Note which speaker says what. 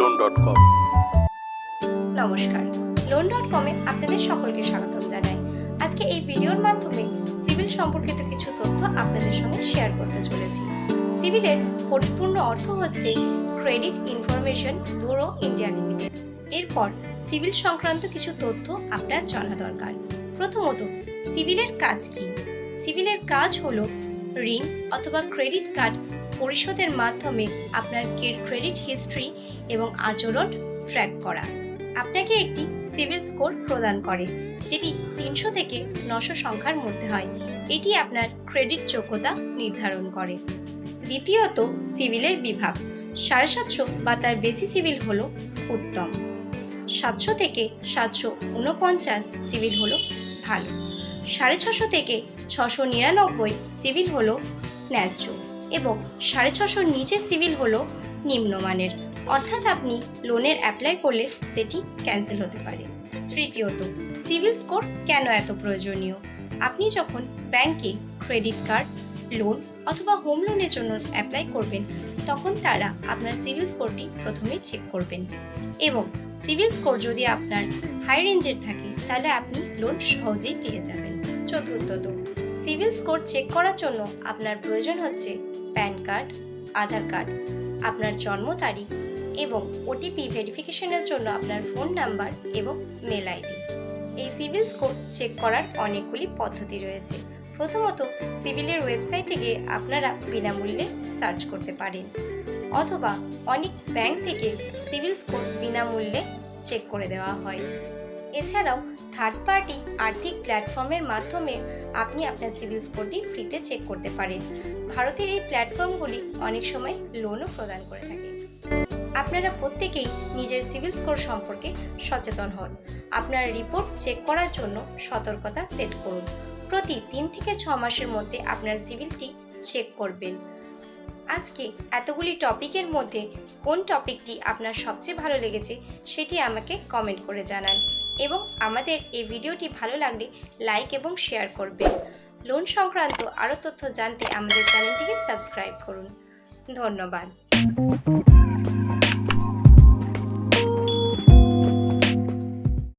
Speaker 1: Loan dot com
Speaker 2: নমস্কার। Loan dot কমে আপনাদের সকলকে স্বাগতম জানাই। আজকে এই ভিডিওর মাধ্যমে সিভিল সম্পর্কিত কিছু তথ্য আপনাদের সঙ্গে শেয়ার করতে চলেছি। সিভিলের পরিপূর্ণ অর্থ হচ্ছে credit information bureau India limited এরপর সিভিল সংক্রান্ত কিছু তথ্য আপনার জানা দরকার। প্রথমত, সিভিলের কাজ কি? সিভিলের কাজ হলো ঋণ অথবা ক্রেডিট কার্ড পরিশোধের মাধ্যমে আপনার ক্রেডিট হিস্ট্রি এবং আচরণ ট্র্যাক করা। আপনাকে একটি সিভিল স্কোর প্রদান করে, যেটি তিনশো থেকে নশো সংখ্যার মধ্যে হয়। এটি আপনার ক্রেডিট যোগ্যতা নির্ধারণ করে। দ্বিতীয়ত, সিভিলের বিভাগ। সাড়ে সাতশো বা তার বেশি সিভিল হল উত্তম। সাতশো থেকে সাতশো উনপঞ্চাশ সিভিল হলো ভালো। সাড়ে ছশো থেকে ছশো নিরানব্বই সিভিল হলো ন্যায্য। এবং সাড়ে ছশোর নিচে সিভিল হলো নিম্নমানের। অর্থাৎ আপনি লোনের অ্যাপ্লাই করলে সেটি ক্যান্সেল হতে পারে। তৃতীয়ত, সিভিল স্কোর কেন এত প্রয়োজনীয়? আপনি যখন ব্যাংকে ক্রেডিট কার্ড, লোন অথবা হোম লোনের জন্য অ্যাপ্লাই করবেন, তখন তারা আপনার সিভিল স্কোরটি প্রথমে চেক করবেন। এবং সিভিল স্কোর যদি আপনার হাই রেঞ্জের থাকে, তাহলে আপনি লোন সহজেই পেয়ে যাবেন। চতুর্থত সিভিল স্কোর চেক করার জন্য আপনার প্রয়োজন হচ্ছে প্যান কার্ড, আধার কার্ড, আপনার জন্ম তারিখ এবং ওটিপি ভেরিফিকেশনের জন্য আপনার ফোন নাম্বার এবং মেল আইডি এই সিভিল স্কোর চেক করার অনেকগুলি পদ্ধতি রয়েছে। প্রথমত, সিভিলের ওয়েবসাইটে গিয়ে আপনারা বিনামূল্যে সার্চ করতে পারেন অথবা অনেক ব্যাংক থেকে সিভিল স্কোর বিনামূল্যে চেক করে দেওয়া হয়। এছাড়াও থার্ড পার্টি আর্থিক প্ল্যাটফর্মের মাধ্যমে আপনি আপনার সিভিল স্কোরটি ফ্রিতে চেক করতে পারেন। ভারতের এই প্ল্যাটফর্মগুলি অনেক সময় লোনও প্রদান করে থাকে। আপনারা প্রত্যেকেই নিজের সিভিল স্কোর সম্পর্কে সচেতন হন। আপনার রিপোর্ট চেক করার জন্য সতর্কতা সেট করুন। প্রতি তিন থেকে ছ মাসের মধ্যে আপনার সিভিলটি চেক করবেন। আজকে এতগুলি টপিকের মধ্যে কোন টপিকটি আপনার সবচেয়ে ভালো লেগেছে সেটি আমাকে কমেন্ট করে জানান। এবং আমাদের এই ভিডিওটি ভালো লাগলে লাইক এবং শেয়ার করবেন লোন সংক্রান্ত আরও তথ্য জানতে আমাদের চ্যানেলটিকে সাবস্ক্রাইব করুন। ধন্যবাদ।